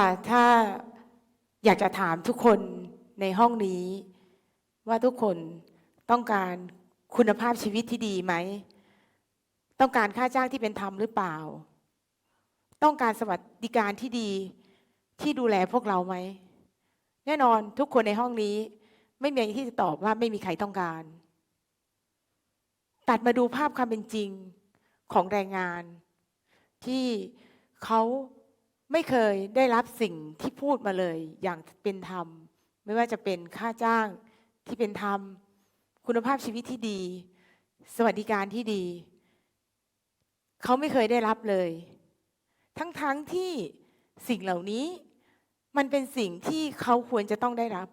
ค่ะ ถ้าอยากจะถามทุกคนในห้องนี้ ว่าทุกคนต้องการคุณภาพชีวิตที่ดีไหม ต้องการค่าจ้างที่เป็นธรรมหรือเปล่า ต้องการสวัสดิการที่ดีที่ดูแลพวกเราไหม แน่นอนทุกคนในห้องนี้ ไม่มีที่จะตอบว่าไม่มีใครต้องการ ตัดมาดูภาพความเป็นจริงของแรงงาน ที่เขา ไม่เคยได้รับสิ่งที่พูดมาเลยอย่างเป็นธรรม ไม่ว่าจะเป็นค่าจ้างที่เป็นธรรม คุณภาพชีวิตที่ดี สวัสดิการที่ดี เขาไม่เคยได้รับเลย ทั้งๆทที่สิ่งเหล่านี้มันเป็นสิ่งที่เขาควรจะต้องได้รับ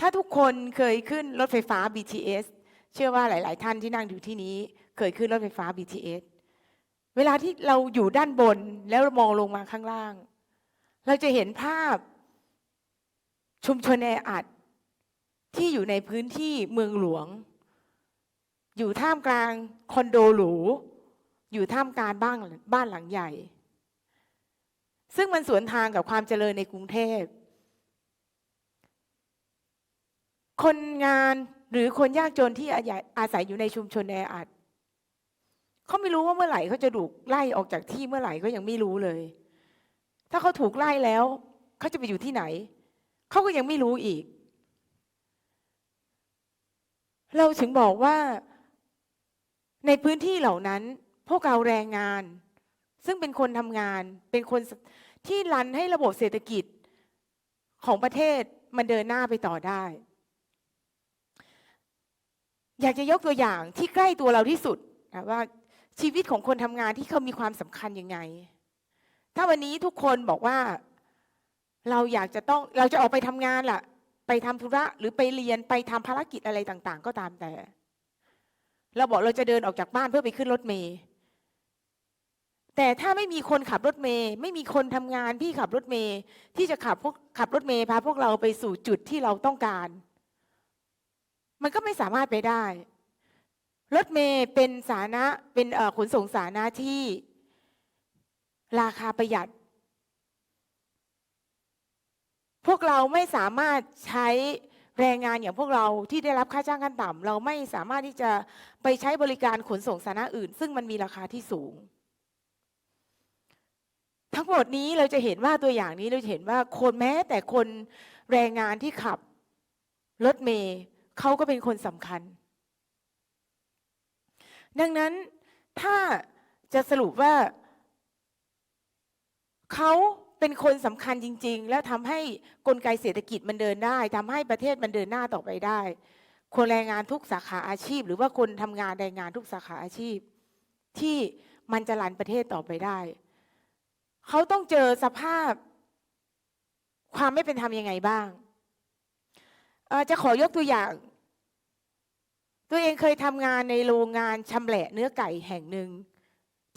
ถ้าทุกคนเคยขึ้นรถไฟฟ้า BTS เชื่อว่าหลาย ๆ ท่านที่นั่งอยู่ที่นี้ เคยขึ้นรถไฟฟ้า BTS เวลาที่เราอยู่ด้านบนแล้วมองลงมาข้างล่าง เราจะเห็นภาพชุมชนแออัดที่อยู่ในพื้นที่เมืองหลวง อยู่ท่ามกลางคอนโดหรู อยู่ท่ามกลางบ้านบ้านหลังใหญ่ ซึ่งมันสวนทางกับความเจริญในกรุงเทพ คนงานหรือคนยากจนที่อาศัยอาศัยอยู่ในชุมชนแออัด เขาไม่รู้ว่าเมื่อไหร่เขาจะถูกไล่ออกจากที่เมื่อไหร่ก็ยังไม่รู้เลย ถ้าเขาถูกไล่แล้วเขาจะไปอยู่ที่ไหน เขาก็ยังไม่รู้อีก เราถึงบอกว่าในพื้นที่เหล่านั้น พวกเราแรงงาน ซึ่งเป็นคนทำงาน เป็นคนที่รันให้ระบบเศรษฐกิจของประเทศมันเดินหน้าไปต่อได้ อยากจะยกตัวอย่างที่ใกล้ตัวเราที่สุดนะว่า ชีวิตของคนทำงานที่เขามีความสำคัญยังไง ถ้าวันนี้ทุกคนบอกว่าเราอยากจะต้องเราจะออกไปทำงานล่ะ ไปทำธุระหรือไปเรียนไปทำภารกิจอะไรต่าง ๆ ก็ตามแต่ เราบอกเราจะเดินออกจากบ้านเพื่อไปขึ้นรถเมย์แต่ถ้าไม่มีคนขับรถเมย์ไม่มีคนทำงานที่ขับรถเมย์ที่จะขับพวกขับรถเมย์พาพวกเราไปสู่จุดที่เราต้องการ มันก็ไม่สามารถไปได้ รถเมย์เป็นสาธาระเป็นขนส่งสาธาระที่ราคาประหยัด พวกเราไม่สามารถใช้แรงงานอย่างพวกเราที่ได้รับค่าจ้างขั้นต่ำเราไม่สามารถที่จะไปใช้บริการขนส่งสาธารณะอื่น ซึ่งมันมีราคาที่สูง ทั้งหมดนี้เราจะเห็นว่าตัวอย่างนี้เราจะเห็นว่าคนแม้แต่คนแรงงานที่ขับรถเมย์เขาก็เป็นคนสำคัญ ดังนั้นถ้าจะสรุปว่าเขาเป็นคนสำคัญจริง ๆ แล้วทำให้กลไกเศรษฐกิจมันเดินได้ทำให้ประเทศมันเดินหน้าต่อไปได้ คนแรงงานทุกสาขาอาชีพ หรือว่าคนทำงานแรงงานทุกสาขาอาชีพ ที่มันจะรันประเทศต่อไปได้ เขาต้องเจอสภาพความไม่เป็นธรรมยังไงบ้าง จะขอยกตัวอย่าง ตัวเองเคยทำงานในโรงงานชำแหละเนื้อไก่แห่งหนึ่ง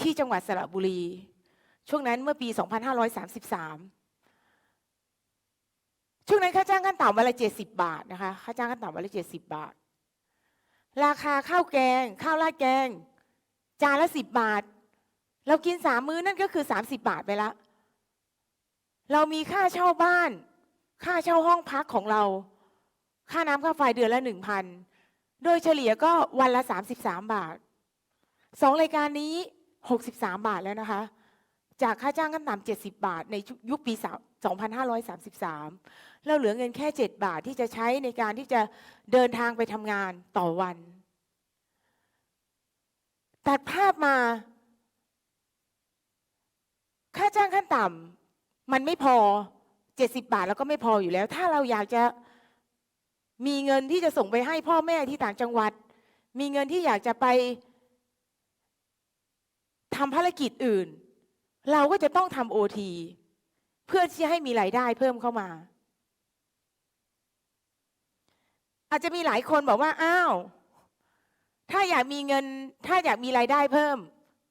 ที่จังหวัดสระบุรี ช่วงนั้นเมื่อปี 2533 ช่วงนั้นค่าจ้างขั้นต่ำวันละ 70 บาทนะคะค่าจ้างขั้นต่ำวันละ 70 บาท ราคาข้าวแกง ข้าวราดแกง จานละ 10 บาท เรากินสามมื้อนั่นก็คือ 30 บาทไปละ เรามีค่าเช่าบ้าน ค่าเช่าห้องพักของเรา ค่าน้ำค่าไฟเดือนละ1,000 โดยเฉลี่ยก็วันละ 33 บาทสองรายการนี้ 63 บาทแล้วนะคะ จากค่าจ้างขั้นต่ำ70 บาทในยุคปี 2533 เราเหลือเงินแค่ 7 บาทที่จะใช้ในการที่จะเดินทางไปทำงานต่อวัน ตัดภาพมา ค่าจ้างขั้นต่ำมันไม่พอ 70 บาทแล้วก็ไม่พออยู่แล้ว ถ้าเราอยากจะ มีเงินที่จะส่งไปให้พ่อแม่ที่ต่างจังหวัด มีเงินที่อยากจะไปทำภารกิจอื่น เราก็จะต้องทำโอทีเพื่อที่จะให้มีรายได้เพิ่มเข้ามา อาจจะมีหลายคนบอกว่าอ้าวถ้าอยากมีเงิน ถ้าอยากมีรายได้เพิ่ม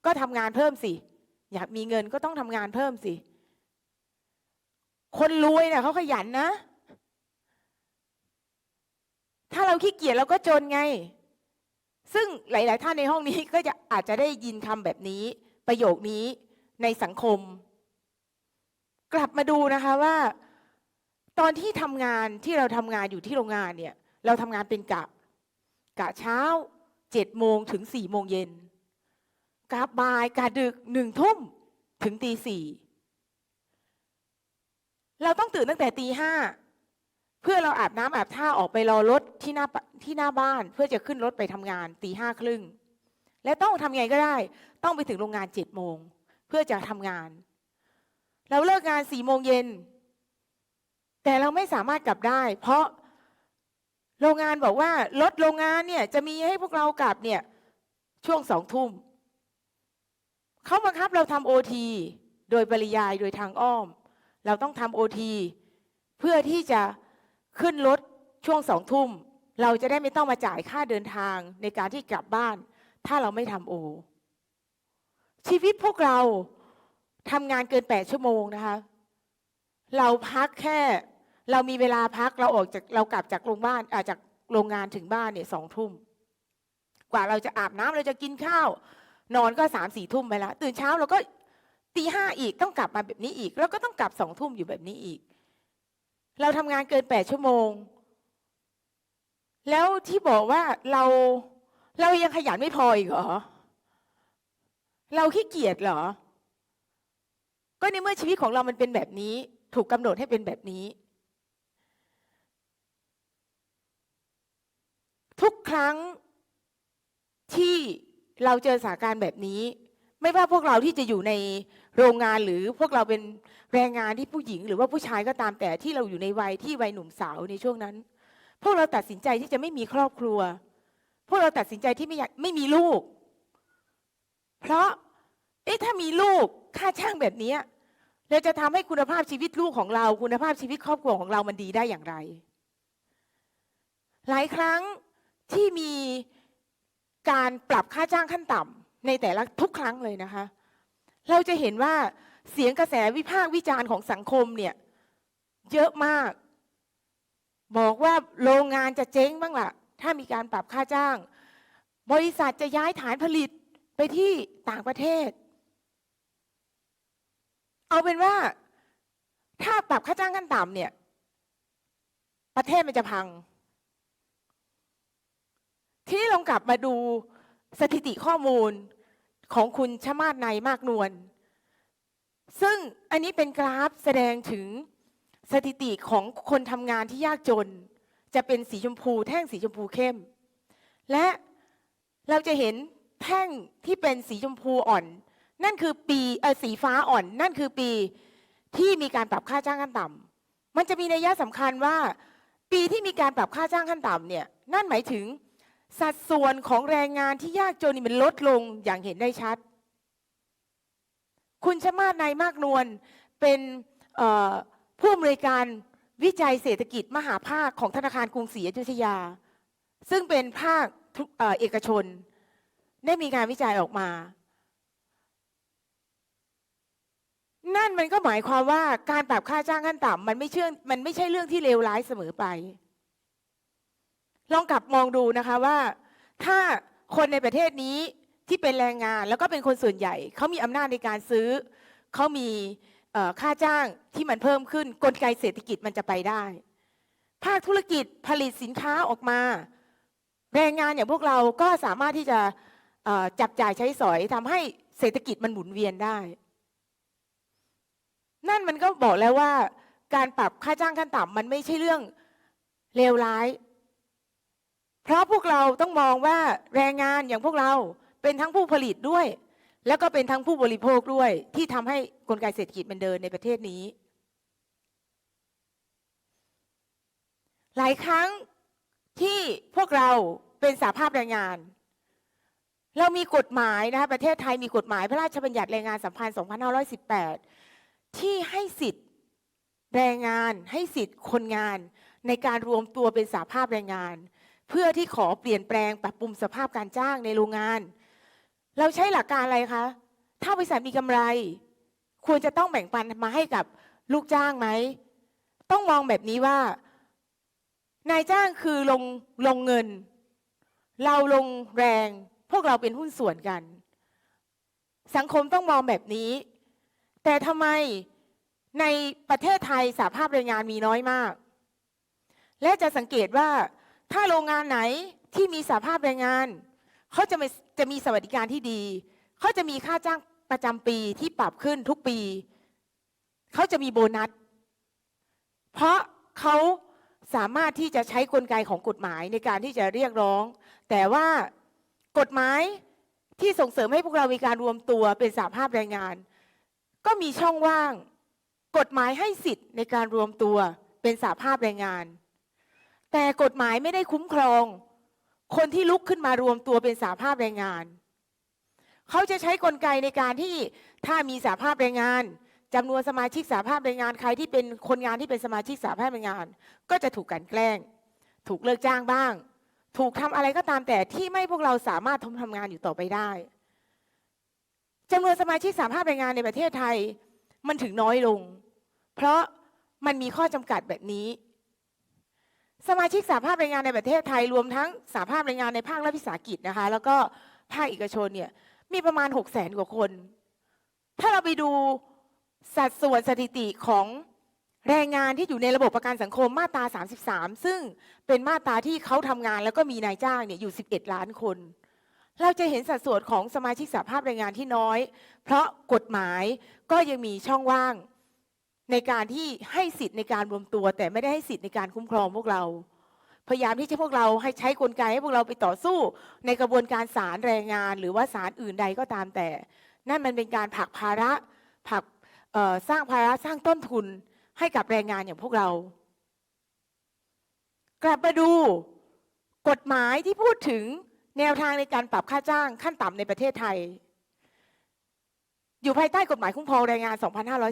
ก็ทำงานเพิ่มสิ อยากมีเงินก็ต้องทำงานเพิ่มสิ คนรวยเนี่ยเขาขยันนะ ถ้าเราขี้เกียจเราก็จนไง ซึ่งหลาย ๆ ท่านในห้องนี้ก็จะอาจจะได้ยินคำแบบนี้ ประโยคนี้ในสังคม กลับมาดูนะคะว่า ตอนที่ทำงานที่เราทำงานอยู่ที่โรงงานเนี่ย เราทำงานเป็นกะ กะเช้าเจ็ดโมงถึงสี่โมงเย็นกะบ่ายกะดึกหนึ่งทุ่มถึงตีสี่เราต้องตื่นตั้งแต่ตีห้า เพื่อเราอาบน้ำอาบท่าออกไปรอรถที่หน้าที่หน้าบ้าน เพื่อจะขึ้นรถไปทำงานตีห้าครึ่งและต้องทำไงก็ได้ ต้องไปถึงโรงงานเจ็ดโมงเพื่อจะทำงาน เราเลิกงานสี่โมงเย็นแต่เราไม่สามารถกลับได้ เพราะโรงงานบอกว่ารถโรงงานเนี่ยจะมีให้พวกเรากลับเนี่ยช่วงสองทุ่มเขาบังคับเราทำโอทีโดยปริยายโดยทางอ้อม เราต้องทำโอทีเพื่อที่จะ ขึ้นรถช่วงสองทุ่ม เราจะได้ไม่ต้องมาจ่ายค่าเดินทางในการที่กลับบ้าน ถ้าเราไม่ทำโอ ชีวิตพวกเราทำงานเกินแปดชั่วโมงนะคะ เราพักแค่เรามีเวลาพักเราออกจากเรากลับจากโรงบ้านอาจากโรงงานถึงบ้านเนี่ยสองทุ่ม กว่าเราจะอาบน้ำเราจะกินข้าว นอนก็สามสี่ทุ่มไปแล้วตื่นเช้าเราก็ตีห้าอีกต้องกลับมาแบบนี้อีก แล้วก็ต้องกลับสองทุ่มอยู่แบบนี้อีก เราทำงานเกินแปดชั่วโมง แล้วที่บอกว่าเราเรายังขยันไม่พออีกเหรอ เราขี้เกียจเหรอ ก็ในเมื่อชีวิตของเรามันเป็นแบบนี้ ถูกกำหนดให้เป็นแบบนี้ ทุกครั้งที่เราเจอสถานการณ์แบบนี้ ไม่ว่าพวกเราที่จะอยู่ในโรงงานหรือพวกเราเป็นแรงงานที่ผู้หญิง หรือว่าผู้ชายก็ตามแต่ที่เราอยู่ในวัยที่วัยหนุ่มสาวในช่วงนั้น พวกเราตัดสินใจที่จะไม่มีครอบครัว พวกเราตัดสินใจที่ไม่อยากไม่มีลูก เพราะเอ๊ะถ้ามีลูกค่าช่างแบบนี้เราจะทำให้คุณภาพชีวิตลูกของเรา คุณภาพชีวิตครอบครัวของเรามันดีได้อย่างไร หลายครั้งที่มีการปรับค่าจ้างขั้นต่ำ ในแต่ละทุกครั้งเลยนะคะ เราจะเห็นว่าเสียงกระแสวิพากษ์วิจารณ์ของสังคมเนี่ยเยอะมาก บอกว่าโรงงานจะเจ๊งบ้างล่ะ ถ้ามีการปรับค่าจ้าง บริษัทจะย้ายฐานผลิตไปที่ต่างประเทศ เอาเป็นว่าถ้าปรับค่าจ้างขั้นต่ำเนี่ย ประเทศมันจะพัง ทีนี้ลองกลับมาดูสถิติข้อมูล ของคุณชมาศในมากนวลซึ่งอันนี้เป็นกราฟแสดงถึงสถิติของคนทำงานที่ยากจน จะเป็นสีชมพูแท่งสีชมพูเข้ม และเราจะเห็นแท่งที่เป็นสีชมพูอ่อน นั่นคือปีเออสีฟ้าอ่อน นั่นคือปีที่มีการปรับค่าจ้างขั้นต่ำมันจะมีนัยยะสำคัญว่า ปีที่มีการปรับค่าจ้างขั้นต่ำเนี่ยนั่นหมายถึง สัดส่วนของแรงงานที่ยากจนนี่มันลดลงอย่างเห็นได้ชัด คุณชมาศนายมากนวลเป็นผู้อำนวยการวิจัยเศรษฐกิจมหาภาคของธนาคารกรุงศรีอยุธยา ซึ่งเป็นภาคเอ่อเอกชน ได้มีการวิจัยออกมา นั่นมันก็หมายความว่าการปรับค่าจ้างขั้นต่ำมันไม่เชื่อมันไม่ใช่เรื่องที่เลวร้ายเสมอไป ลองกลับมองดูนะคะว่าถ้าคนในประเทศนี้ที่เป็นแรงงานแล้วก็เป็นคนส่วนใหญ่เขามีอำนาจในการซื้อเขามีค่าจ้างที่มันเพิ่มขึ้นกลไกเศรษฐกิจมันจะไปได้ ภาคธุรกิจผลิตสินค้าออกมา แรงงานอย่างพวกเราก็สามารถที่จะจับจ่ายใช้สอยทำให้เศรษฐกิจมันหมุนเวียนได้ นั่นมันก็บอกแล้วว่า การปรับค่าจ้างขั้นต่ำมันไม่ใช่เรื่องเลวร้าย เพราะพวกเราต้องมองว่าแรงงานอย่างพวกเราเป็นทั้งผู้ผลิตด้วย แล้วก็เป็นทั้งผู้บริโภคด้วย ที่ทำให้กลไกเศรษฐกิจมันเดินในประเทศนี้ หลายครั้งที่พวกเราเป็นสาภาพแรงงาน เรามีกฎหมายนะคะประเทศไทยมีกฎหมายพระราชบัญญัติแรงงานสัมพันธ์ 2518 ที่ให้สิทธิ์แรงงานให้สิทธิ์คนงานในการรวมตัวเป็นสาภาพแรงงาน เพื่อที่ขอเปลี่ยนแปลงปรับปรุงสภาพการจ้างในโรงงาน เราใช้หลักการอะไรคะ ถ้าบริษัทมีกำไร ควรจะต้องแบ่งปันมาให้กับลูกจ้างไหม ต้องมองแบบนี้ว่า นายจ้างคือลงลงเงิน เราลงแรง พวกเราเป็นหุ้นส่วนกัน สังคมต้องมองแบบนี้ แต่ทำไมในประเทศไทยสาภาพแรงงานมีน้อยมาก และจะสังเกตว่า ถ้าโรงงานไหนที่มีสาภาพแรงงานเขาจะมีจะมีสวัสดิการที่ดี เขาจะมีค่าจ้างประจำปีที่ปรับขึ้นทุกปี เขาจะมีโบนัส เพราะเขาสามารถที่จะใช้กลไกของกฎหมายในการที่จะเรียกร้อง แต่ว่ากฎหมายที่ส่งเสริมให้พวกเรามีการรวมตัวเป็นสาภาพแรงงาน ก็มีช่องว่าง กฎหมายให้สิทธิ์ในการรวมตัวเป็นสาภาพแรงงาน แต่กฎหมายไม่ได้คุ้มครอง คนที่ลุกขึ้นมารวมตัวเป็นสาภาพแรงงาน เขาจะใช้กลไกในการที่ถ้ามีสาภาพแรงงานจำนวนสมาชิกสาภาพแรงงานใครที่เป็นคนงานที่เป็นสมาชิกสาภาพแรงงาน ก็จะถูกกันแกล้ง ถูกเลิกจ้างบ้าง ถูกทำอะไรก็ตามแต่ที่ไม่พวกเราสามารถทำทำงานอยู่ต่อไปได้จำนวนสมาชิกสาภาพแรงงานในประเทศไทย มันถึงน้อยลง เพราะมันมีข้อจำกัดแบบนี้ สมาชิกสาภาพแรงงานในประเทศไทยรวมทั้งสาภาพแรงงานในภาครัฐวิสาหกิจนะคะ แล้วก็ภาคเอกชนเนี่ยมีประมาณ 6 0แสนกว่าคน ถ้าเราไปดูสัดส่วนสถิติของแรงงานที่อยู่ในระบบประกันสังคมมาตรา 33 ซึ่งเป็นมาตราที่เขาทำงานแล้วก็มีนายจ้างเนี่ยอยู่ 11 ล้านคน เราจะเห็นสัดส่วนของสมาชิกสาภาพแรงงานที่น้อย เพราะกฎหมายก็ยังมีช่องว่าง ในการที่ให้สิทธิ์ในการรวมตัว แต่ไม่ได้ให้สิทธิ์ในการคุ้มครองพวกเรา พยายามที่จะพวกเราให้ใช้กลไกให้พวกเราไปต่อสู้ในกระบวนการศาลแรงงาน หรือว่าศาลอื่นใดก็ตามแต่ นั่นมันเป็นการผลักภาระผลักสร้างภาระสร้างต้นทุนให้กับแรงงานอย่างพวกเรา กลับมาดูกฎหมายที่พูดถึงแนวทางในการปรับค่าจ้างขั้นต่ำในประเทศไทย อยู่ภายใต้กฎหมายคุ้มครองแรงงาน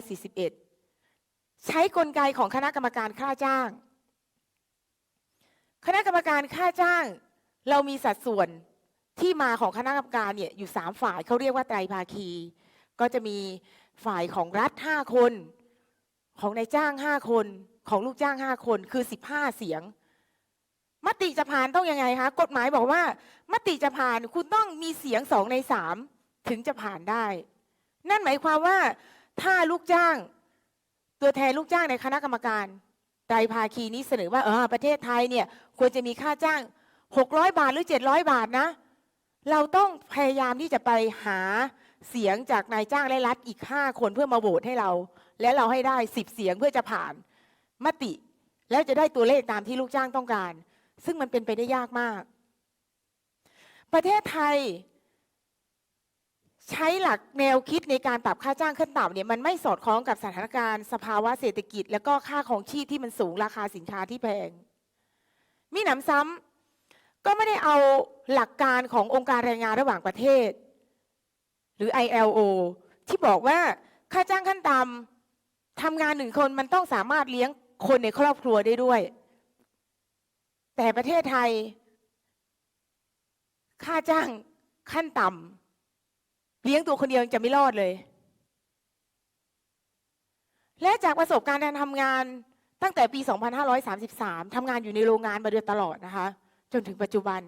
2541 ใช้กลไกของคณะกรรมการค่าจ้าง คณะกรรมการค่าจ้าง เรามีสัดส่วนที่มาของคณะกรรมการเนี่ยอยู่สามฝ่ายเขาเรียกว่าไตรภาคี ก็จะมีฝ่ายของรัฐห้าคน ของนายจ้างห้าคน ของลูกจ้างห้าคนคือสิบห้าเสียง มติจะผ่านต้องยังไงคะกฎหมายบอกว่า มติจะผ่านคุณต้องมีเสียงสองในสามถึงจะผ่านได้ นั่นหมายความว่าถ้าลูกจ้าง ตัวแทนลูกจ้างในคณะกรรมการไตรภาคีนี้เสนอว่าเออประเทศไทยเนี่ยควรจะมีค่าจ้าง 600 บาทหรือ 700 บาทนะ เราต้องพยายามที่จะไปหาเสียงจากนายจ้างและรัฐอีก 5 คนเพื่อมาโหวตให้เรา และเราให้ได้ 10 เสียงเพื่อจะผ่านมติ แล้วจะได้ตัวเลขตามที่ลูกจ้างต้องการ ซึ่งมันเป็นไปได้ยากมาก ประเทศไทย ใช้หลักแนวคิดในการปรับค่าจ้างขั้นต่ำเนี่ยมันไม่สอดคล้องกับสถานการณ์สภาวะเศรษฐกิจ แล้วก็ค่าของชีพที่มันสูงราคาสินค้าที่แพง มีหนำซ้ำก็ไม่ได้เอาหลักการขององค์การแรงงานระหว่างประเทศ หรือ ILO ที่บอกว่าค่าจ้างขั้นต่ำทำงานหนึ่งคนมันต้องสามารถเลี้ยงคนในครอบครัวได้ด้วย แต่ประเทศไทย ค่าจ้างขั้นต่ำ เลี้ยงตัวคนเดียวยังจะไม่รอดเลย และจากประสบการณ์การทำงานตั้งแต่ปี 2533 ทำงานอยู่ในโรงงานมาโดยตลอดนะคะ จนถึงปัจจุบัน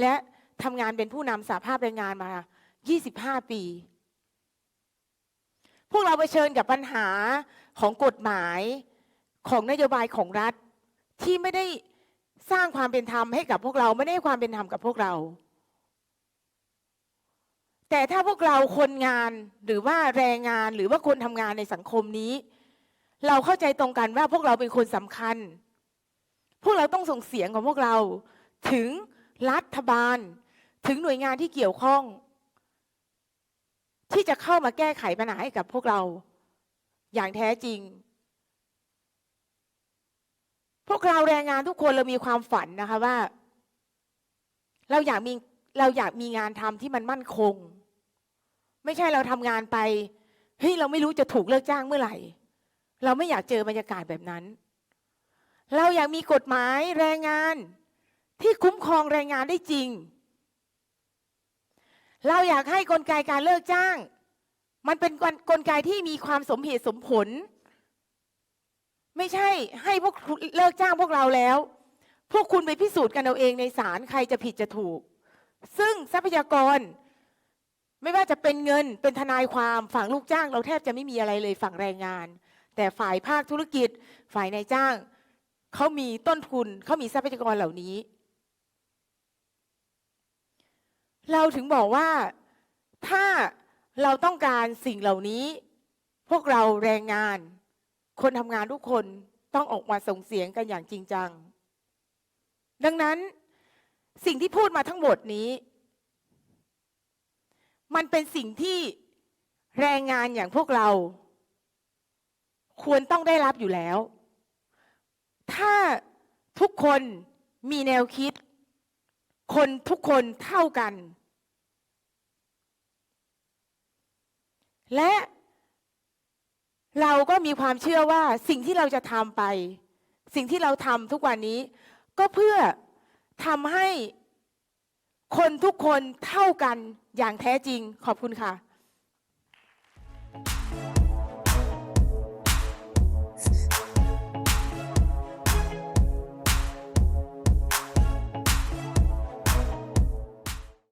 และทำงานเป็นผู้นำสาภาพแรงงานมา 25 ปี พวกเราเผชิญกับปัญหาของกฎหมายของนโยบายของรัฐที่ไม่ได้สร้างความเป็นธรรมให้กับพวกเรา ไม่ได้ให้ความเป็นธรรมกับพวกเรา แต่ถ้าพวกเราคนงานหรือว่าแรงงานหรือว่าคนทำงานในสังคมนี้ เราเข้าใจตรงกันว่าพวกเราเป็นคนสำคัญ พวกเราต้องส่งเสียงของพวกเรา ถึงรัฐบาล ถึงหน่วยงานที่เกี่ยวข้อง ที่จะเข้ามาแก้ไขปัญหาให้กับพวกเรา อย่างแท้จริง พวกเราแรงงานทุกคนเรามีความฝันนะคะว่า เราอยากมีเราอยากมีงานทำที่มันมั่นคง ไม่ใช่เราทำงานไปเฮ้ยเราไม่รู้จะถูกเลิกจ้างเมื่อไหร่ เราไม่อยากเจอบรรยากาศแบบนั้น เราอยากมีกฎหมายแรงงานที่คุ้มครองแรงงานได้จริง เราอยากให้กลไกการเลิกจ้าง มันเป็นกลกลไกที่มีความสมเหตุสมผล ไม่ใช่ให้พวกเลิกจ้างพวกเราแล้ว พวกคุณไปพิสูจน์กันเอาเองในศาลใครจะผิดจะถูก ซึ่งทรัพยากร ไม่ว่าจะเป็นเงินเป็นทนายความฝั่งลูกจ้าง เราแทบจะไม่มีอะไรเลยฝั่งแรงงาน แต่ฝ่ายภาคธุรกิจ ฝ่ายนายจ้างเขามีต้นทุนเขามีทรัพยากรเหล่านี้ เราถึงบอกว่าถ้าเราต้องการสิ่งเหล่านี้ พวกเราแรงงาน คนทำงานทุกคนต้องออกมาส่งเสียงกันอย่างจริงจัง ดังนั้นสิ่งที่พูดมาทั้งหมดนี้ มันเป็นสิ่งที่แรงงานอย่างพวกเรา ควรต้องได้รับอยู่แล้ว ถ้าทุกคนมีแนวคิด คนทุกคนเท่ากัน และเราก็มีความเชื่อว่าสิ่งที่เราจะทำไป สิ่งที่เราทำทุกวันนี้ ก็เพื่อทำให้ คนทุกคนเท่ากันอย่างแท้จริงขอบคุณค่ะ